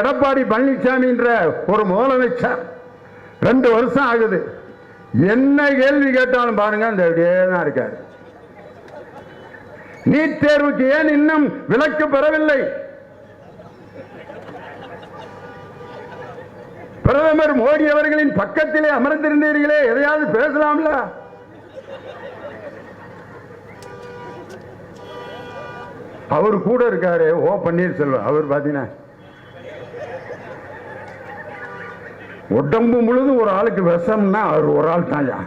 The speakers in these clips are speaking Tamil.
எடப்பாடி பழனிசாமின்ற ஒரு முதலமைச்சர். ரெண்டு வருஷம் ஆகுது. என்ன கேள்வி கேட்டாலும் பாருங்க அந்த அப்படியே தான் இருக்காரு. நீட் தேர்வுக்கு ஏன் இன்னும் விலக்கு பெறவில்லை? பிரதமர் மோடி அவர்களின் பக்கத்திலே அமர்ந்திருந்தீர்களே எதையாவது பேசலாம்ல? அவர் கூட இருக்காரு ஓ பன்னீர்செல்வம் அவர் பாத்தீங்கன்னா உடம்பு முழுது ஒரு ஆளுக்கு விஷம்னா அவர் ஒரு ஆள் தாயா?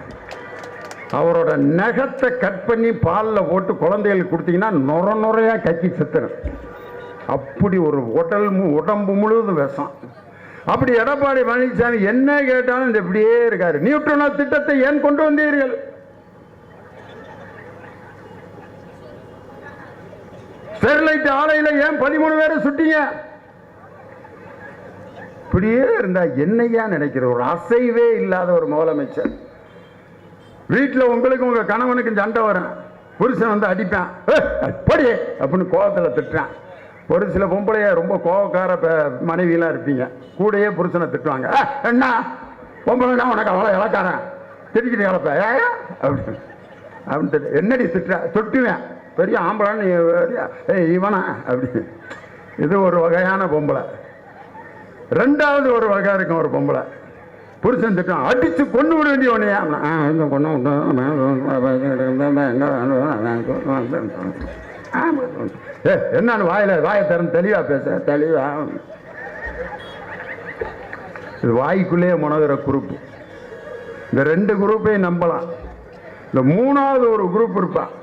அவரோட நகத்தை கட் பண்ணி பாலில் போட்டு குழந்தைகளுக்கு கொடுத்தீங்கன்னா நொர நுறையாக கக்கி செத்துரும். அப்படி ஒரு உடல் உடம்பு முழுவதும் விஷம். அப்படி எடப்பாடி பழனிசாமி என்ன கேட்டாலும் இந்த இப்படியே இருக்காரு. நியூட்ரோனா திட்டத்தை ஏன் கொண்டு வந்தீர்கள்? ஸ்டெர்லைட் ஆலையில் ஏன் பதிமூணு பேரை சுட்டீங்க? இப்படியே இருந்தா என்னையா நினைக்கிற? ஒரு அசைவே இல்லாத ஒரு முதலமைச்சர். வீட்டில் உங்களுக்கு உங்கள் கணவனுக்கு சண்டை வரும். புருஷன் வந்து அடிப்பேன். "ஏய், அப்படின்னு கோபத்தில் திட்டுறான். ஒரு சில பொம்பளைய ரொம்ப கோவக்கார மனைவியெலாம் இருப்பீங்க. கூடயே புருஷனை திட்டுவாங்க. என்ன? பொம்பளைனா உனக்கு அவ்வளோ இழக்காரன் திட்டிக்கிட்டு இழப்ப ஏயா அப்படின்னு. அப்படின்னு திட்டு. என்னடி திட்டுற? தொட்டுவேன். பெரிய ஆம்பளான்னு ஏய் இவனா? அப்படி இது ஒரு வகையான பொம்பளை. ரெண்டாவது ஒரு வகை இருக்கும் ஒரு பொம்பளை புருஷன் திட்டம் அடித்து கொண்டு விட வேண்டிய உடனே கொண்டு ஏ என்னன்னு வாயில வாயை திறந்து தெளிவா பேச தெளிவா இது வாய்க்குள்ளேயே முனகிற குரூப் இந்த ரெண்டு குரூப்பையும் நம்பலாம் இந்த மூணாவது ஒரு குரூப் இருப்பான்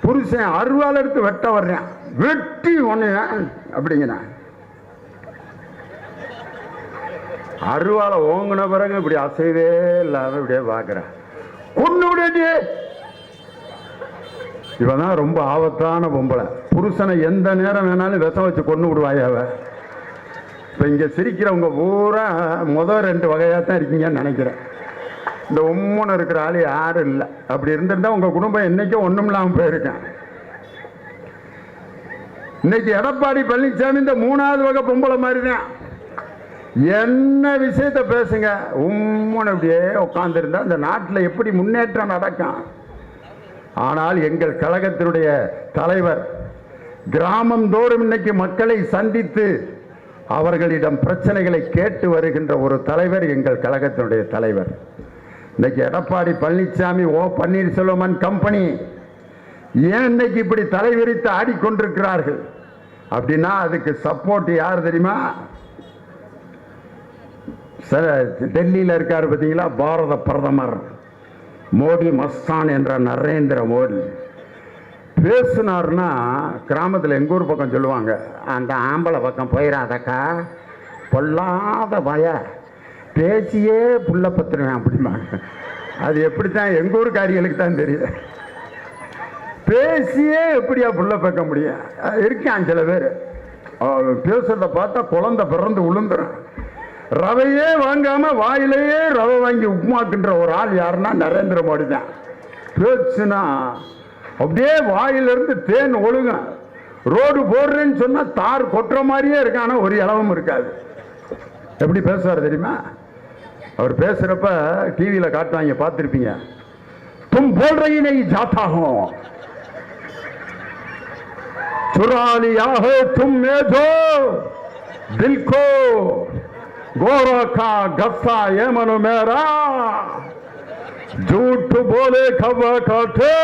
புருஷன் அருவாள் எடுத்து வெட்ட வர்றேன் வெட்டி ஒன்று அப்படிங்கிறான் அருவாளை ஓங்குன பிறகு இப்படி அசைவே இல்லாம இப்படியே பார்க்குறேன் கொண்டு விடே இவன் தான் ரொம்ப ஆபத்தான பொம்பளை. புருஷனை எந்த நேரம் வேணாலும் விஷம் வச்சு கொண்டு விடுவாயாவ இப்போ இங்கே சிரிக்கிறவங்க பூரா முதல் ரெண்டு வகையாக தான் இருக்கீங்கன்னு நினைக்கிறேன். இந்த உம்முன்னு இருக்கிற ஆள் யாரும் இல்லை. அப்படி இருந்திருந்தா உங்கள் குடும்பம் என்றைக்கும் ஒன்றும் இல்லாமல் போயிருக்கேன் இன்னைக்கு எடப்பாடி பழனிசாமி இந்த மூணாவது வகை பொம்பளை மாதிரி தான் என்ன விஷயத்த பேசுங்க? உம்முன்னு அப்படியே உட்காந்துருந்தா இந்த நாட்டில் எப்படி முன்னேற்றம் நடக்கும்? ஆனால் எங்கள் கழகத்தினுடைய தலைவர் கிராமந்தோறும் இன்னைக்கு மக்களை சந்தித்து அவர்களிடம் பிரச்சனைகளை கேட்டு வருகின்ற ஒரு தலைவர் எங்கள் கழகத்தினுடைய தலைவர். இன்னைக்கு எடப்பாடி பழனிசாமி ஓ பன்னீர்செல்வமன் கம்பெனி ஏன் இன்னைக்கு இப்படி தலைவிரித்து ஆடிக்கொண்டிருக்கிறார்கள்? அப்படின்னா அதுக்கு சப்போர்ட் யார் தெரியுமா? சார் டெல்லியில் இருக்கார் பார்த்தீங்களா? பாரத பிரதமர் மோடி மஸ்தான் என்ற நரேந்திர மோடி. பேசினார்னா கிராமத்தில் எங்கள் ஊர் பக்கம் சொல்லுவாங்க. அந்த ஆம்பளை பக்கம் போயிடாதக்கா பொல்லாத பய. பேசியே புள்ள பத்துருவேன் அப்படிம்பாங்க. அது எப்படித்தான்? எங்கள் ஊருக்காரிகளுக்கு தான் தெரியுது. பேசியே எப்படியா புள்ள பார்க்க முடியும்? இருக்கான் சில பேர். பேசுகிறத பார்த்தா குழந்தை பிறந்து விழுந்துரும் ரவையே வாங்காம வாயிலேயே ரவை வாங்கி உப்புமாக்குன்ற ஒரு ஆள் யாருன்னா நரேந்திர மோடி தான். பேச்சுனா அப்படியே வாயிலிருந்து தேன் ஒழுகும் ரோடு போடுறேன்னு சொன்னால் தார் கொட்டுற மாதிரியே இருக்கு ஆனால் ஒரு இளவும் இருக்காது. எப்படி பேசுவார் தெரியுமா? அவர் பேசுகிறப்ப டிவியில் காட்டுவாங்க பார்த்துருப்பீங்க. தும் போல்றையினை ஜாத்தாகும். சுராலியாக தும் மேதோ தில்கோ. गोरा का गस्सा ये मनो मेरा। झूठ बोले खबर काटे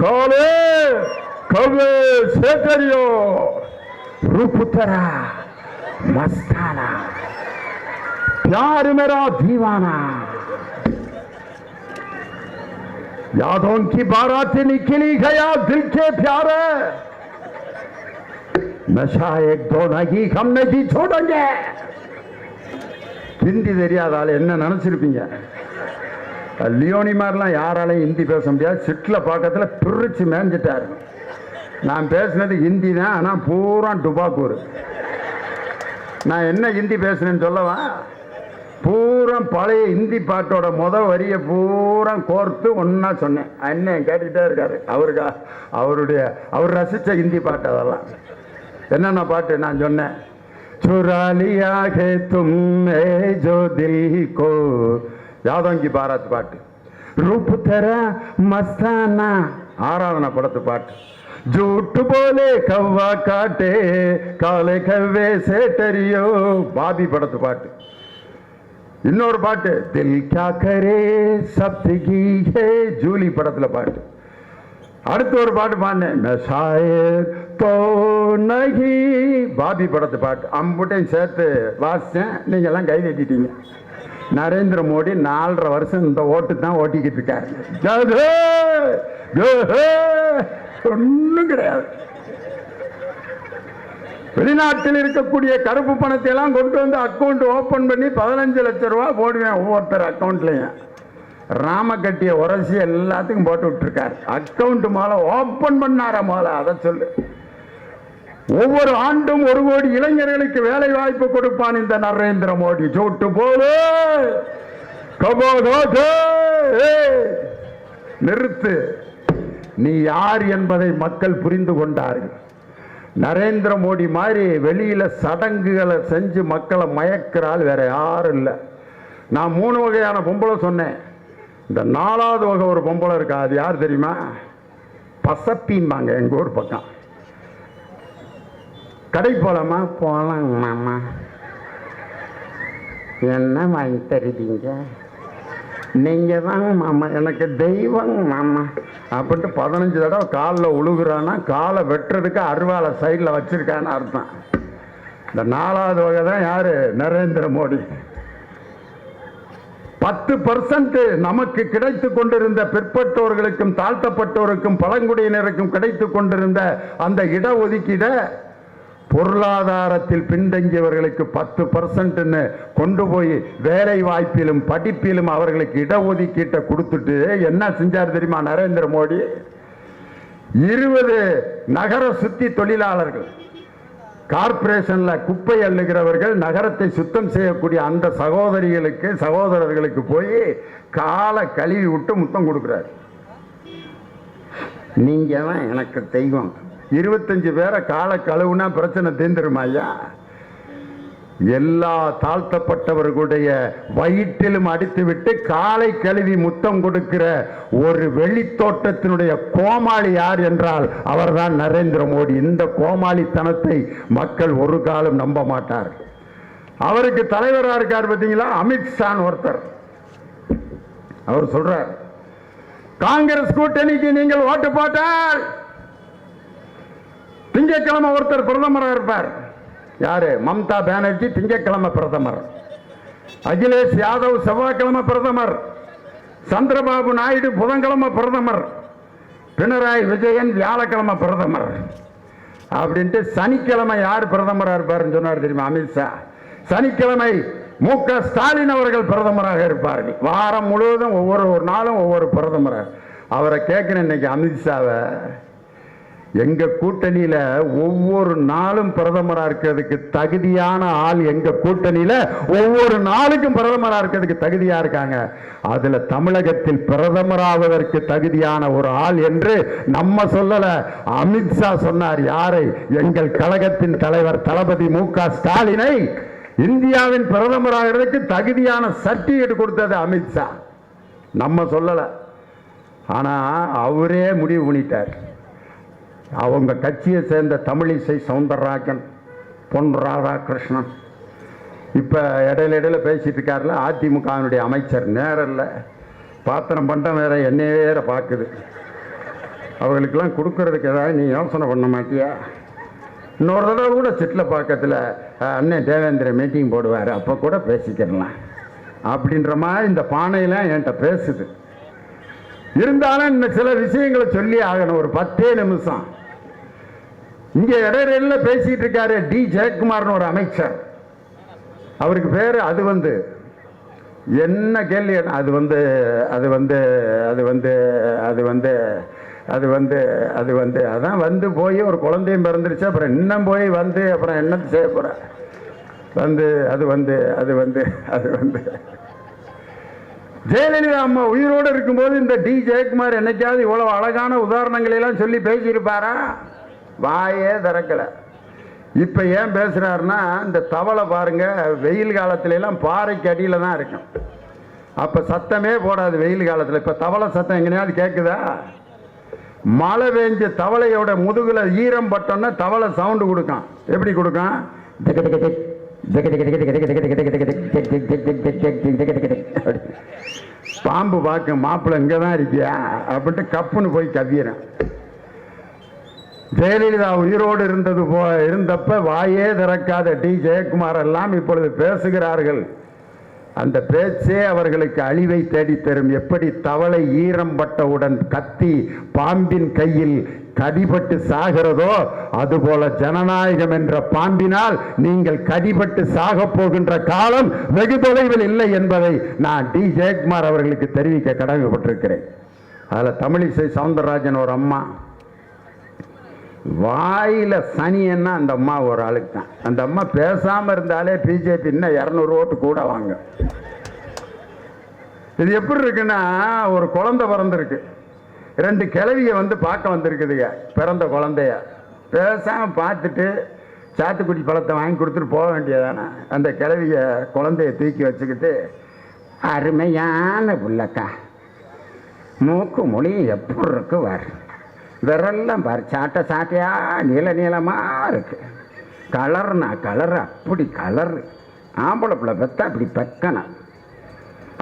कौले कवे से करियो। रूप तेरा मस्ताना। प्यार मेरा दीवाना। यादों की बारात निकली गया दिल के प्यारे। नशा एक दो नहीं हम नहीं छोड़ेंगे ஹிந்தி தெரியாத ஆள் என்ன நினச்சிருப்பீங்க லியோனி மாதிரிலாம் யாராலையும் ஹிந்தி பேச முடியாது சிட்டில் பக்கத்தில் பிரிச்சு மேய்ஞ்சிட்டாரு நான் பேசுனது ஹிந்தி தான் ஆனால் பூரா டுபாக்கூர் நான் என்ன ஹிந்தி பேசுனேன்னு சொல்லவா பூரா பழைய ஹிந்தி பாட்டோட முத வரியை பூரா கோர்த்து ஒன்றா சொன்னேன் அண்ணன் கேட்டுக்கிட்டே இருக்காரு அவருக்கா அவருடைய அவர் ரசித்த ஹிந்தி பாட்டு அதெல்லாம் என்னென்ன பாட்டு நான் சொன்னேன் चुरा लिया है तुमने जो दिल को யாதோங்கி பாராத்து பாட்டு ரூப் தர மஸ்தானா ஆராதனா படத்து பாட்டு ஜூட்டு போலே கவ்வா காட்டே காலை கவ்வே சேட்டரியோ பாபி படத்து பாட்டு இன்னொரு பாட்டு தில் கியா கரே சப்தகி ஹே ஜூலி படத்துல பாட்டு அடுத்து ஒரு பாட்டு பாடினேன் எப்போ பாபி படத்து பாட்டு. அம்புட்டையும் சேர்த்து வாசித்தேன் நீங்கள்லாம் கை தட்டிட்டீங்க நரேந்திர மோடி நாலரை வருஷம் இந்த ஓட்டு தான் ஓட்டிக்கிட்டு இருக்காரு. ஒன்றும் கிடையாது. வெளிநாட்டில் இருக்கக்கூடிய கருப்பு பணத்தை எல்லாம் கொண்டு வந்து அக்கௌண்ட் ஓப்பன் பண்ணி பதினஞ்சு லட்ச ரூபா போடுவேன் ஒவ்வொருத்தர் அக்கௌண்ட்லையும் ராம கட்டிய உரசி எல்லாத்துக்கும் போட்டு விட்டுருக்காரு. அக்கௌண்ட் மாலை ஓப்பன் பண்ணாரா மாலை? அதை சொல்லு. ஒவ்வொரு ஆண்டும் ஒரு கோடி இளைஞர்களுக்கு வேலை வாய்ப்பு கொடுப்பான் இந்த நரேந்திர மோடி. சோட்டு போலே நிறுத்து. நீ யார் என்பதை மக்கள் புரிந்து கொண்டார்கள். நரேந்திர மோடி மாதிரி வெளியில சடங்குகளை செஞ்சு மக்களை மயக்கிறாள் வேற யாரும் இல்லை. நான் மூணு வகையான பொம்பளை சொன்னேன். இந்த நாலாவது வகை ஒரு பொம்பளை இருக்கா? அது யார் தெரியுமா? பசப்பிம்பாங்க எங்கள் ஊர் பக்கம். கடை போலாமா போலாம் மாமா. என்ன வாங்கி தருவீங்க? நீங்கள் தான் மாமா. எனக்கு தெய்வம் மாமா. அப்படின்ட்டு பதினஞ்சு தடவை காலில் உழுகுறான்னா காலை வெட்டுறதுக்கு அருவாளை சைடில் வச்சுருக்கான்னு அர்த்தம். இந்த நாலாவது வகை தான் யார்? நரேந்திர மோடி. பத்து பர்சன்ட் நமக்கு கிடைத்து கொண்டிருந்த பிற்பட்டோர்களுக்கும் தாழ்த்தப்பட்டோருக்கும் பழங்குடியினருக்கும் கிடைத்து கொண்டிருந்த அந்த இடஒதுக்கீடை பொருளாதாரத்தில் பின்தங்கியவர்களுக்கு பத்து பர்சன்ட்னு கொண்டு போய் வேலை வாய்ப்பிலும் படிப்பிலும் அவர்களுக்கு இடஒதுக்கீட்டை கொடுத்துட்டு என்ன செஞ்சார் தெரியுமா நரேந்திர மோடி? இருபது நகர சுத்தி தொழிலாளர்கள் கார்பரேஷனில் குப்பை அள்ளுகிறவர்கள் நகரத்தை சுத்தம் செய்யக்கூடிய அந்த சகோதரிகளுக்கு சகோதரர்களுக்கு போய் காலை கழுவி விட்டு முத்தம் கொடுக்குறாரு. நீங்கள் தான் எனக்கு தெய்வம். இருபத்தஞ்சு பேரை காலை கழுவுனா பிரச்சனை தீர்ந்துருமா ஐயா? எல்லா தாழ்த்தப்பட்டவர்களுடைய வயிற்றிலும் அடித்துவிட்டு காலை கழுவி முத்தம் கொடுக்கிற ஒரு வெளித்தோட்டத்தினுடைய கோமாளி யார் என்றால் அவர்தான் நரேந்திர மோடி. இந்த கோமாளித்தனத்தை மக்கள் ஒரு காலம் நம்ப மாட்டார். அவருக்கு தலைவராக இருக்கார் பார்த்தீங்களா? அமித்ஷான் ஒருத்தர். அவர் சொல்றார் காங்கிரஸ் கூட்டணிக்கு நீங்கள் ஓட்டு போட்டால் திங்கக்கிழமை ஒருத்தர் பிரதமராக இருப்பார். யாரு? மம்தா பானர்ஜி திங்கட்கிழமை பிரதமர். அகிலேஷ் யாதவ் செவ்வாய்க்கிழமை பிரதமர். சந்திரபாபு நாயுடு புதன்கிழமை பிரதமர். பினராயி விஜயன் வியாழக்கிழமை பிரதமர். அப்படின்ட்டு சனிக்கிழமை யார் பிரதமராக இருப்பார்னு சொன்னார் தெரியுமா அமித்ஷா சனிக்கிழமை மு க ஸ்டாலின் அவர்கள் பிரதமராக இருப்பார்கள். வாரம் முழுவதும் ஒவ்வொரு ஒரு நாளும் ஒவ்வொரு பிரதமராக அவரை கேட்கணும் இன்னைக்கு அமித்ஷாவை எங்க கூட்டணியில ஒவ்வொரு நாளும் பிரதமரா இருக்கிறதுக்கு தகுதியான ஆள் எங்க கூட்டணியில ஒவ்வொரு நாளுக்கும் பிரதமரா இருக்கிறதுக்கு தகுதியா இருக்காங்க. அதுல தமிழகத்தில் பிரதமராவதற்கு தகுதியான ஒரு ஆள் என்று நம்ம சொல்லல. அமித்ஷா சொன்னார் யாரை? எங்கள் கழகத்தின் தலைவர் தளபதி மு க ஸ்டாலினை. இந்தியாவின் பிரதமராகிறதுக்கு தகுதியான சர்டிபிகேட் கொடுத்தது அமித்ஷா நம்ம சொல்லல. ஆனா அவரே முடிவு பண்ணிட்டார். அவங்க கட்சியை சேர்ந்த தமிழிசை சவுந்தரராஜன் பொன் ராதாகிருஷ்ணன். இப்போ இடையில இடையில பேசிட்டு இருக்காருல அதிமுகவினுடைய அமைச்சர். நேரில் பாத்திரம் பண்டம் வேற என்னைய வேற பார்க்குது அவர்களுக்கெல்லாம் கொடுக்கறதுக்கு ஏதாவது நீ யோசனை பண்ண மாட்டியா? இன்னொரு தடவை கூட சிட்டில் பக்கத்தில் அண்ணன் தேவேந்திர மீட்டிங் போடுவார். அப்போ கூட பேசிக்கிடலாம் அப்படின்ற மாதிரி இந்த பானையெல்லாம் என்கிட்ட பேசுது. இருந்தாலும் இந்த சில விஷயங்களை சொல்லி ஆகணும். ஒரு பத்தே நிமிஷம். இங்க இடையில பேசிட்டு இருக்காரு டி. ஜெயக்குமார்னு ஒரு அமைச்சர். அவருக்கு பேரு அது வந்து. என்ன கேள்வி? அது வந்து அது வந்து அது வந்து அது வந்து அது வந்து அது வந்து அதான் வந்து போய் ஒரு குழந்தையும் பிறந்துருச்சு அப்புறம் இன்னும் போய் வந்து அப்புறம் என்ன செய்ய போற? வந்து அது வந்து அது வந்து அது வந்து. ஜெயலலிதா அம்மா உயிரோடு இருக்கும்போது இந்த டி. ஜெயக்குமார் என்னைக்காவது இவ்வளவு அழகான உதாரணங்களெல்லாம் சொல்லி பேசியிருப்பாரா? வாயே திறக்கலை. இப்போ ஏன் பேசுகிறாருன்னா இந்த தவளை பாருங்கள் வெயில் காலத்துலலாம் பாறைக்கு அடியில் தான் இருக்கும். அப்போ சத்தமே போடாது வெயில் காலத்தில். இப்போ தவளை சத்தம் எங்கேயாவது கேட்குதா மழை பெஞ்ச தவளையோட முதுகில் ஈரம் பட்டோன்னா தவளை சவுண்டு கொடுக்கும். எப்படி கொடுக்கும்? பாம்பு பார்க்க மாப்பிள்ளை இங்கே தான் இருக்கியா? அப்படின்ட்டு கப்புன்னு போய் கவ்விறேன் ஜெயலலிதா உயிரோடு இருந்தது போ இருந்தப்ப வாயே திறக்காத டி. ஜெயக்குமார் எல்லாம் இப்பொழுது பேசுகிறார்கள். அந்த பேச்சே அவர்களுக்கு அழிவை தேடித் தரும். எப்படி தவளை ஈரம் பட்டவுடன் கத்தி பாம்பின் கையில் கடிபட்டு சாகிறதோ அதுபோல ஜனநாயகம் என்ற பாம்பினால் நீங்கள் கடிபட்டு சாகப் போகின்ற காலம் வெகு தொலைவில் இல்லை என்பதை நான் டி. ஜெயக்குமார் அவர்களுக்கு தெரிவிக்க கடமைப்பட்டிருக்கிறேன். அதில் தமிழிசை சவுந்தரராஜன் ஒரு அம்மா. வாயில் சனியன்னா அந்த அம்மா ஒரு ஆளுக்கு தான். அந்த அம்மா பேசாமல் இருந்தாலே பிஜேபி இன்னும் இரநூறு ஓட்டு கூட வாங்க. இது எப்படி இருக்குன்னா ஒரு குழந்தை பிறந்திருக்கு. ரெண்டு கிழவிய வந்து பார்க்க வந்திருக்குதுங்க பிறந்த குழந்தைய. பேசாமல் பார்த்துட்டு சாத்துக்குடி பழத்தை வாங்கி கொடுத்துட்டு போக வேண்டியதானே? அந்த கிழவிய குழந்தைய தூக்கி வச்சுக்கிட்டு அருமையான புள்ளக்கா மூக்கு மொழி எப்படி இருக்கு விரல்லாம் பாரு சாட்டை சாட்டையா நீள நீளமாக இருக்குது கலர்னா கலர் அப்படி கலர். ஆம்பளை பிள்ளை பெத்தா அப்படி பெக்கணும்.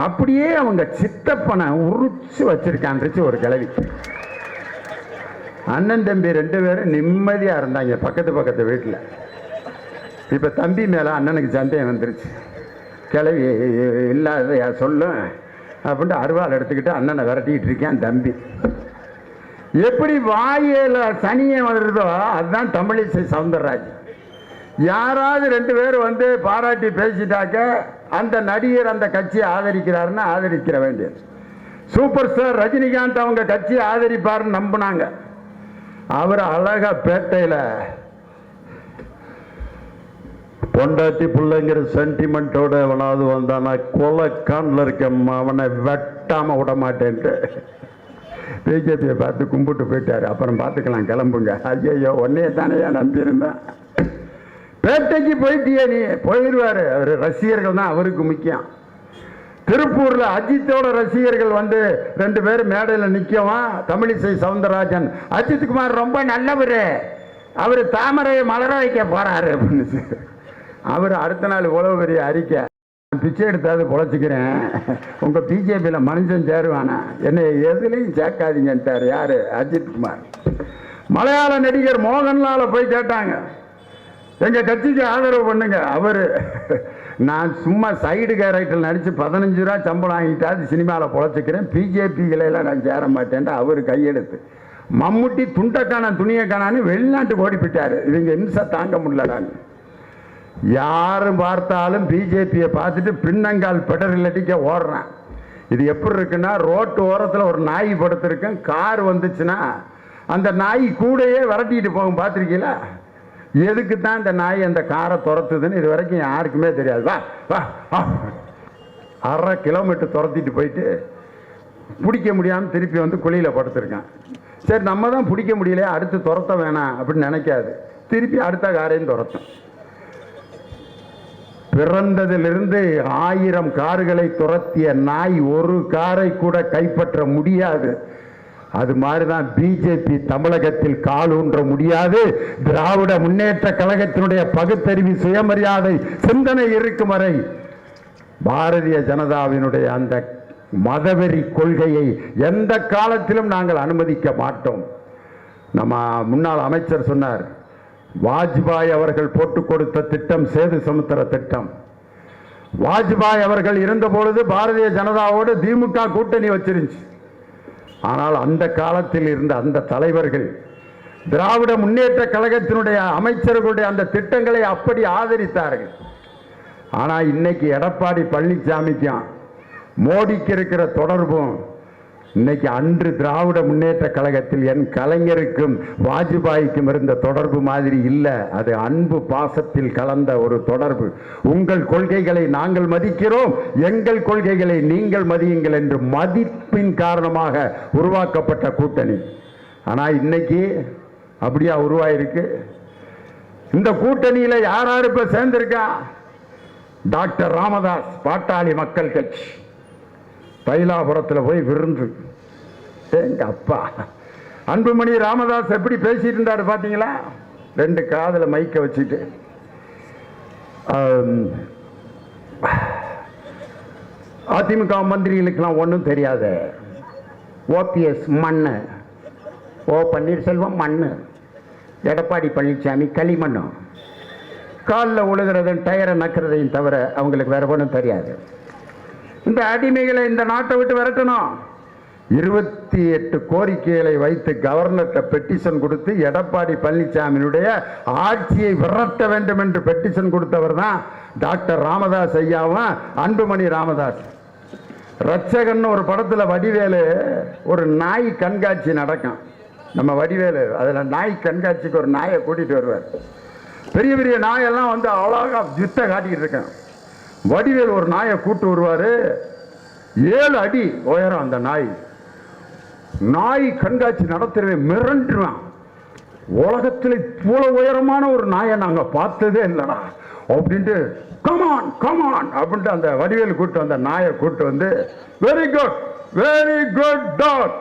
அப்படியே அவங்க சித்தப்பனை உரிச்சு வச்சிருக்கான்றிச்சு ஒரு கிளவி அண்ணன் தம்பி ரெண்டு பேரும் நிம்மதியாக இருந்தாங்க பக்கத்து பக்கத்து வீட்டில். இப்போ தம்பி மேலே அண்ணனுக்கு சந்தேகம் வந்துருச்சு. கிளவி இல்லாத சொல்லும் அப்படின்ட்டு அருவாள் எடுத்துக்கிட்டு அண்ணனை விரட்டிக்கிட்டு இருக்கேன் தம்பி. எப்படி வாயில சனியை வருதோ அதுதான் தமிழிசை சவுந்தரராஜ். யாராவது ரெண்டு பேர் வந்து பாராட்டி பேசிட்டாக்க அந்த நடிகர் அந்த கட்சியை ஆதரிக்கிறாருன்னு ஆதரிக்கிற வேண்டியது. சூப்பர் ஸ்டார் ரஜினிகாந்த் அவங்க கட்சியை ஆதரிப்பாருன்னு நம்பினாங்க. அவர் அழகா பேட்டையில் பொண்டாட்டி பிள்ளைங்கிற சென்டிமெண்ட்டோட எவனாவது வந்தானா கொலை இருக்க அவனை வெட்டாமல் விட மாட்டேன்ட்டு பிஜேபியை பார்த்து கும்பிட்டு போயிட்டாரு. அப்புறம் பார்த்துக்கலாம் கிளம்புங்க. ஐயோ ஒன்னே தானேயா நம்பியிருந்தேன். பேட்டைக்கு போயிட்டியே நீ. போயிடுவாரு. அவர் ரசிகர்கள் தான் அவருக்கு முக்கியம். திருப்பூரில் அஜித்தோட ரசிகர்கள் வந்து ரெண்டு பேரும் மேடையில் நிற்கவும் தமிழிசை சவுந்தரராஜன். அஜித் குமார் ரொம்ப நல்லவர். அவர் தாமரையை மலர வைக்க போகிறாரு அப்படின்னு அவர் அடுத்த நாள் உழவு பெரிய அறிக்கை. பிச்சை எடுத்தாவது பொழைச்சிக்கிறேன். உங்கள் பிஜேபியில் மனுஷன் சேருவானா? என்னை எதுலையும் சேர்க்காதீங்கன்ட்டார். யார்? அஜித் குமார். மலையாள நடிகர் மோகன்லால் போய் கேட்டாங்க. எங்கள் கட்சிக்கு ஆதரவு பண்ணுங்க. அவர் நான் சும்மா சைடு கேரக்டர் நடிச்சு பதினஞ்சு ரூபா சம்பளம் வாங்கிட்டாது சினிமாவில் பொழைச்சிக்கிறேன். பிஜேபிகளெல்லாம் நான் சேர மாட்டேன்ட்டு அவர் கையெழுத்து மம்முட்டி துண்டக்கான காணான்னு வெளிநாட்டுக்கு ஓடி போயிட்டாரு இவங்க இம்சை தாங்க முடியலடான்னு. யாரும் பார்த்தாலும் பிஜேபியை பார்த்துட்டு பின்னங்கால் பெடரில் அடிக்க ஓடுறேன். இது எப்படி இருக்குன்னா ரோட்டு ஓரத்தில் ஒரு நாய் படுத்திருக்கேன் கார் வந்துச்சுன்னா அந்த நாய் கூடையே விரட்டிட்டு போகும். பார்த்துருக்கீங்களா? எதுக்கு தான் இந்த நாய் அந்த காரை துரத்துதுன்னு இது வரைக்கும் யாருக்குமே தெரியாது. வா வா அரை கிலோமீட்டர் துரத்திட்டு போயிட்டு பிடிக்க முடியாமல் திருப்பி வந்து குழியில் படுத்திருக்கான். சரி நம்ம தான் பிடிக்க முடியலையா? அடுத்து துரத்த வேணாம் அப்படின்னு நினைக்காது. திருப்பி அடுத்த காரையும் துரத்தும். பிறந்ததிலிருந்து ஆயிரம் கார்களை துரத்திய நாய் ஒரு காரை கூட கைப்பற்ற முடியாது. அது மாதிரி தான் பிஜேபி தமிழகத்தில் கால் ஊன்ற முடியாது. திராவிட முன்னேற்ற கழகத்தினுடைய பகுத்தறிவு சுயமரியாதை சிந்தனை இருக்கும் வரை பாரதிய ஜனதாவினுடைய அந்த மதவெறி கொள்கையை எந்த காலத்திலும் நாங்கள் அனுமதிக்க மாட்டோம். நம்ம முன்னாள் அமைச்சர் சொன்னார் வாஜ்பாய் அவர்கள் போட்டுக் கொடுத்த திட்டம் சேது சமுத்திர திட்டம். வாஜ்பாய் அவர்கள் இருந்த பொழுது பாரதிய ஜனதாவோடு திமுக கூட்டணி வச்சிருந்துச்சு. ஆனால் அந்த காலத்தில் இருந்த அந்த தலைவர்கள் திராவிட முன்னேற்ற கழகத்தினுடைய அமைச்சர்களுடைய அந்த திட்டங்களை அப்படி ஆதரித்தார்கள். ஆனால் இன்னைக்கு எடப்பாடி பழனிசாமிக்கும் மோடிக்கு இருக்கிற தொடர்பும் இன்னைக்கு அன்று திராவிட முன்னேற்ற கழகத்தில் என் கலைஞருக்கும் வாஜ்பாய்க்கும் இருந்த தொடர்பு மாதிரி இல்லை. அது அன்பு பாசத்தில் கலந்த ஒரு தொடர்பு. உங்கள் கொள்கைகளை நாங்கள் மதிக்கிறோம். எங்கள் கொள்கைகளை நீங்கள் மதியுங்கள் என்று மதிப்பின் காரணமாக உருவாக்கப்பட்ட கூட்டணி. ஆனால் இன்னைக்கு அப்படியா உருவாயிருக்கு? இந்த கூட்டணியில் யார் யார் இப்போ சேர்ந்திருக்கா? டாக்டர் ராமதாஸ் பாட்டாளி மக்கள் கட்சி. தைலாபுரத்தில் போய் விருந்து. எங்கள் அப்பா. அன்புமணி ராமதாஸ் எப்படி பேசிட்டு இருந்தார் பார்த்தீங்களா ரெண்டு காதில் மைக்கை வச்சுட்டு. அதிமுக மந்திரிகளுக்கெல்லாம் ஒன்றும் தெரியாது. ஓபிஎஸ் மண்ணு. ஓ பன்னீர்செல்வம் மண்ணு. எடப்பாடி பழனிசாமி களிமண்ணும் காலில் உழுகிறதும் டயரை நக்கிறதையும் தவிர அவங்களுக்கு வேறு ஒன்றும் தெரியாது. இந்த அடிமைகளை இந்த நாட்டை விட்டு விரட்டணும். இருபத்தி எட்டு கோரிக்கைகளை வைத்து கவர்னர்கிட்ட பெட்டிஷன் கொடுத்து எடப்பாடி பழனிசாமியினுடைய ஆட்சியை விரட்ட வேண்டும் என்று பெட்டிஷன் கொடுத்தவர் தான் டாக்டர் ராமதாஸ் ஐயாவும் அன்புமணி ராமதாஸ். ரட்சகன் ஒரு படத்தில் வடிவேலு ஒரு நாய் கண்காட்சி நடக்கும். நம்ம வடிவேலு அதில் நாய் கண்காட்சிக்கு ஒரு நாயை கூட்டிகிட்டு வருவார். பெரிய பெரிய நாயெல்லாம் வந்து அழகா ஜித்த காட்டிக்கிட்டு இருக்கேன். வடிவேல் ஒரு நாயை கூட்டு வருவார். ஏழு அடி உயரம் அந்த நாய். நாய் கண்காட்சி நடத்துறவன் மிரண்டுவான் உலகத்தில் இவ்வளோ உயரமான ஒரு நாயை நாங்கள் பார்த்ததே இல்லைடா. அப்படின்ட்டு கமான் கமான் அப்படின்ட்டு அந்த வடிவேல் கூட்டு வந்த நாயை கூட்டு வந்து very good very good dog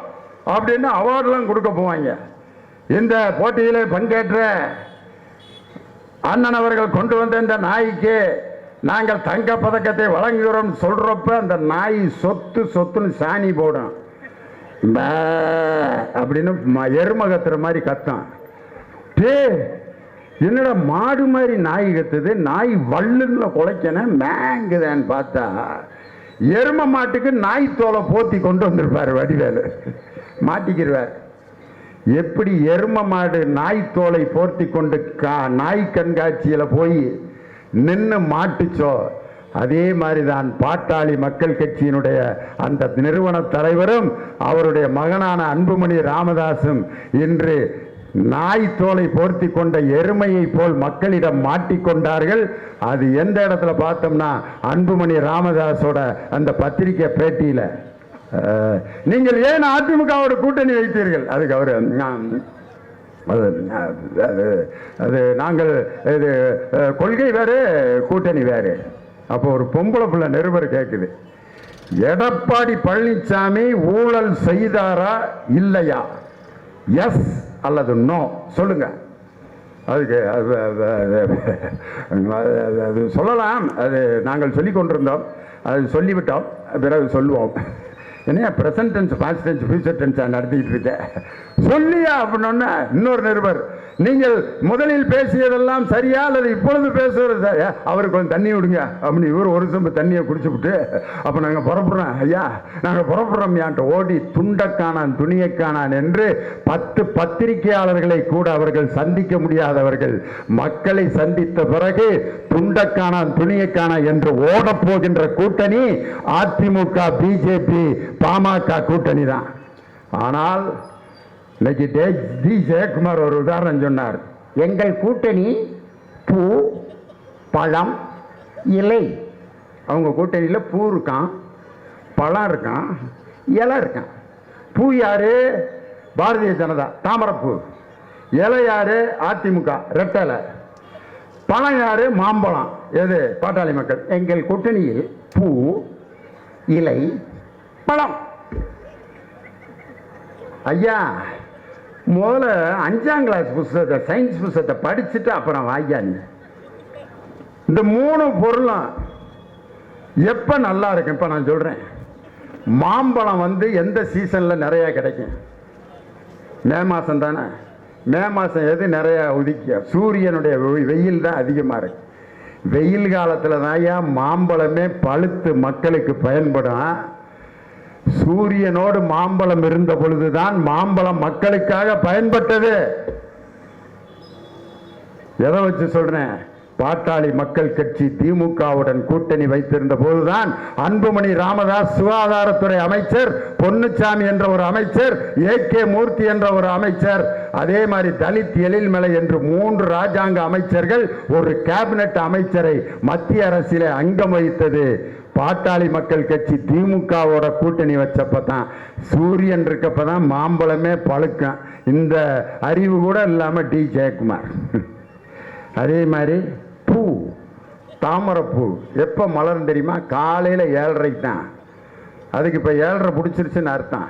அப்படின்னு அவார்டெலாம் கொடுக்க போவாங்க. இந்த போட்டியில் பங்கேற்ற அண்ணன் அவர்கள் கொண்டு வந்த இந்த நாய்க்கு நாங்கள் தங்க பதக்கத்தை வழங்குகிறோம் சொல்றப்ப அந்த நாய் சொத்து சொத்துன்னு சாணி போடும். அப்படின்னு ம- எருமை கத்துற மாதிரி கத்தான். டே என்னடா மாடு மாதிரி நாய் கத்துது நாய் வல்லுன்னு குலைக்கணும் மேங்குதான்னு பார்த்தா எரும மாட்டுக்கு நாய் தோலை போத்தி கொண்டு வந்திருப்பாரு வடிவேலு. மாட்டிக்கிருவார். எப்படி எரும மாடு நாய் தோலை போர்த்தி கொண்டு கா நாய் கண்காட்சியில் போய் நின்று மாட்டுச்சோ? அதே மாதிரி தான் பாட்டாளி மக்கள் கட்சியினுடைய அந்த நிறுவன தலைவரும் அவருடைய மகனான அன்புமணி ராமதாசும் இன்று நாய் தோலை போர்த்தி கொண்ட எருமையை போல் மக்களிடம் மாட்டிக்கொண்டார்கள் அது எந்த இடத்துல பார்த்தோம்னா அன்புமணி ராமதாஸோட அந்த பத்திரிக்கை பேட்டியில. நீங்கள் ஏன் அதிமுகவோட கூட்டணி வைத்தீர்கள்? அதுக்கு அவர் அது அது அது நாங்கள் இது கொள்கை வேறு கூட்டணி வேறு. அப்போ ஒரு பொம்பளை பிள்ளை நிருபர் கேட்குது எடப்பாடி பழனிசாமி ஊழல் செய்தாரா இல்லையா? எஸ் அல்லது நோ சொல்லுங்க. அதுக்கு அது- அது- அது சொல்லலாம். அது நாங்கள் சொல்லி கொண்டிருந்தோம். அது சொல்லிவிட்டோம். பிறகு சொல்லுவோம். என்ன present tense past tense future டென்ஸாக நடத்திக்கிட்டு இருக்கேன் சொல்லியா அப்படின்னோடனே இன்னொரு நிருபர் நீங்கள் முதலில் பேசியதெல்லாம் சரியா? அல்லது இப்பொழுது பேசுவது சரியா அவருக்கு கொஞ்சம் தண்ணி விடுங்க அப்படின்னு இவர் ஒரு சொம்பு தண்ணியை குடிச்சுவிட்டு அப்போ நாங்கள் புறப்படுறோம் ஐயா. நாங்கள் புறப்படுறோம் யான்ட்டு ஓடி துண்டக்கானான் துணியக்கானான் என்று பத்து பத்திரிகையாளர்களை கூட அவர்கள் சந்திக்க முடியாதவர்கள் மக்களை சந்தித்த பிறகு துண்டக்கானான் துணியக்கானா என்று ஓடப்போகின்ற கூட்டணி அதிமுக பிஜேபி பாமக கூட்டணி தான். ஆனால் இன்னைக்கு டே- டி ஜெயக்குமார் ஒரு உதாரணம் சொன்னார். எங்கள் கூட்டணி பூ பழம் இலை. அவங்க கூட்டணியில் பூ இருக்கான் பழம் இருக்கான் இலை இருக்கான் பூ யாரு? பாரதிய ஜனதா தாமரைப்பூ. இலை யாரு? அதிமுக ரெட்டலை பழம் யாரு? மாம்பழம். எது? பாட்டாளி மக்கள். எங்கள் கூட்டணியில் பூ இலை பழம். ஐயா முதல்ல அஞ்சாம் கிளாஸ் புஸ்தகத்தை சயின்ஸ் புஸ்தகத்தை படிச்சுட்டு அப்புறம் வாய்யா நீ. இந்த மூணு பொருளும் எப்போ நல்லா இருக்கும்? இப்போ நான் சொல்கிறேன் மாம்பழம் வந்து எந்த சீசனில் நிறையா கிடைக்கும்? மே மாதம் தானே? மே மாதம் எது நிறையா உதிக்க? சூரியனுடைய வெ- வெயில் தான் அதிகமாக இருக்கு. வெயில் காலத்தில் தான் மாம்பழமே பழுத்து மக்களுக்கு பயன்படும். சூரியனோடு மாம்பழம் இருந்த பொழுதுதான் மாம்பழம் மக்களுக்காக பயன்பட்டது. எதை வச்சு சொல்றேன்? பாட்டாளி மக்கள் கட்சி திமுகவுடன் கூட்டணி வைத்திருந்த போதுதான் அன்புமணி ராமதாஸ் சுகாதாரத்துறை அமைச்சர் பொன்னுச்சாமி என்ற ஒரு அமைச்சர் ஏ கே மூர்த்தி என்ற ஒரு அமைச்சர் அதே மாதிரி தலித் எழில்மலை என்று மூன்று ராஜாங்க அமைச்சர்கள் ஒரு கேபினட் அமைச்சரை மத்திய அரசிலே அங்கம் வகித்தது பாட்டாளி மக்கள் கட்சி திமுகவோட கூட்டணி வச்சப்ப தான் சூரியன் இருக்கப்ப தான் மாம்பழமே பழுக்கும். இந்த அறிவு கூட இல்லாமல் டி. ஜெயக்குமார். அதே மாதிரி பூ தாமரைப்பூ எப்போ மலரும் தெரியுமா? காலையில் ஏழரைக்கு தான். அதுக்கு இப்போ ஏழரை பிடிச்சிருச்சுன்னு அர்த்தம்.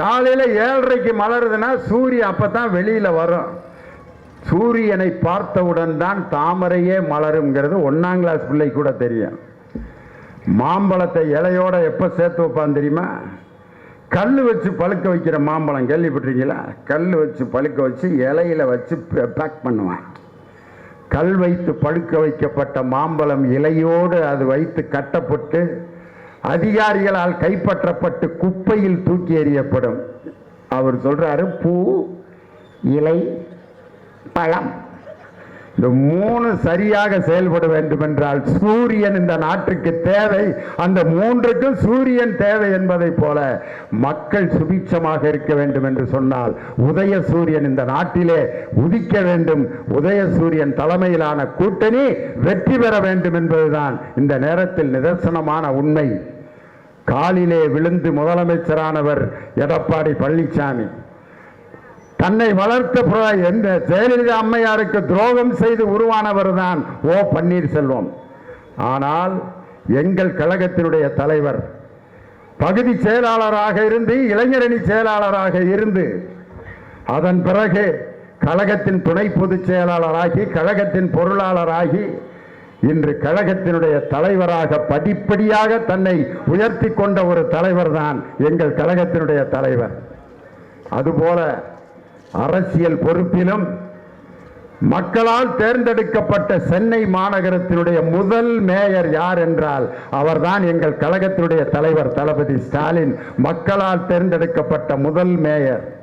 காலையில் ஏழரைக்கு மலருதுன்னா சூரியன் அப்போ தான் வெளியில் வரும். சூரியனை பார்த்தவுடன் தான் தாமரையே மலருங்கிறது ஒன்றாம் கிளாஸ் பிள்ளை கூட தெரியும். மாம்பழத்தை இலையோட எப்போ சேர்த்து வைப்பான் தெரியுமா? கல் வச்சு பழுக்க வைக்கிற மாம்பழம் கேள்விப்பட்டிருக்கீங்களா? கல் வச்சு பழுக்க வச்சு இலையில வச்சு பேக் பண்ணுவான். கல் வைத்து பழுக்க வைக்கப்பட்ட மாம்பழம் இலையோடு அது வைத்து கட்டப்பட்டு அதிகாரிகளால் கைப்பற்றப்பட்டு குப்பையில் தூக்கி எறியப்படும். அவர் சொல்றாரு பூ இலை பழம். இந்த மூணு சரியாக செயல்பட வேண்டும் என்றால் சூரியன் இந்த நாட்டுக்கு தேவை. அந்த மூன்றுக்கும் சூரியன் தேவை என்பதை போல மக்கள் சுபிட்சமாக இருக்க வேண்டும் என்று சொன்னால் உதய சூரியன் இந்த நாட்டிலே உதிக்க வேண்டும். உதய சூரியன் தலைமையிலான கூட்டணி வெற்றி பெற வேண்டும் என்பதுதான் இந்த நேரத்தில் நிதர்சனமான உண்மை. காலிலே விழுந்து முதலமைச்சரானவர் எடப்பாடி பழனிசாமி தன்னை வளர்த்த பிற- எந்த ஜெயலலிதா அம்மையாருக்கு துரோகம் செய்து உருவானவர் தான் ஓ பன்னீர்செல்வம். ஆனால் எங்கள் கழகத்தினுடைய தலைவர் பகுதி செயலாளராக இருந்து இளைஞரணி செயலாளராக இருந்து அதன் பிறகு கழகத்தின் துணை பொதுச் செயலாளராகி கழகத்தின் பொருளாளராகி இன்று கழகத்தினுடைய தலைவராக படிப்படியாக தன்னை உயர்த்தி கொண்ட ஒரு தலைவர் தான் எங்கள் கழகத்தினுடைய தலைவர். அதுபோல அரசியல் பொறுப்பிலும் மக்களால் தேர்ந்தெடுக்கப்பட்ட சென்னை மாநகரத்தினுடைய முதல் மேயர் யார் என்றால் அவர்தான் எங்கள் கழகத்தினுடைய தலைவர் தளபதி ஸ்டாலின். மக்களால் தேர்ந்தெடுக்கப்பட்ட முதல் மேயர்.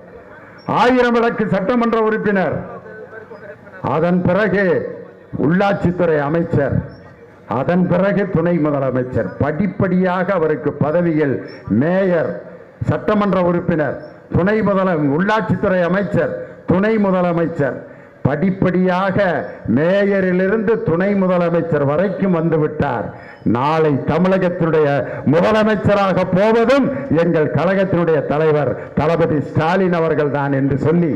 ஆயிரம் விளக்கு சட்டமன்ற உறுப்பினர். அதன் பிறகு உள்ளாட்சித்துறை அமைச்சர். அதன் பிறகு துணை முதலமைச்சர். படிப்படியாக அவருக்கு பதவியில் மேயர் சட்டமன்ற உறுப்பினர். துணை முதல உள்ளாட்சித்துறை அமைச்சர் துணை முதலமைச்சர். படிப்படியாக மேயரிலிருந்து துணை முதலமைச்சர் வரைக்கும் வந்துவிட்டார் நாளை தமிழகத்தினுடைய முதலமைச்சராக போவதும் எங்கள் கழகத்தினுடைய தலைவர் தளபதி ஸ்டாலின் அவர்கள் தான் என்று சொல்லி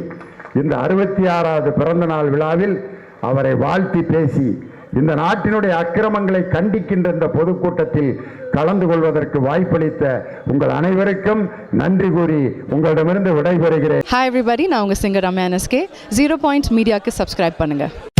இந்த அறுபத்தி ஆறாவது பிறந்த நாள் விழாவில் அவரை வாழ்த்தி பேசி இந்த நாட்டினுடைய அக்கிரமங்களை கண்டிக்கின்ற இந்த பொதுக்கூட்டத்தில் கலந்து கொள்வதற்கு வாய்ப்பளித்த உங்கள் அனைவருக்கும் நன்றி கூறி உங்களிடமிருந்து விடைபெறுகிறேன். ஹாய் எவ்ரிபடி நான் உங்கள் சிங்கர் ரம்யா ஜீரோ பாயிண்ட் மீடியாவுக்கு சப்ஸ்கிரைப் பண்ணுங்கள்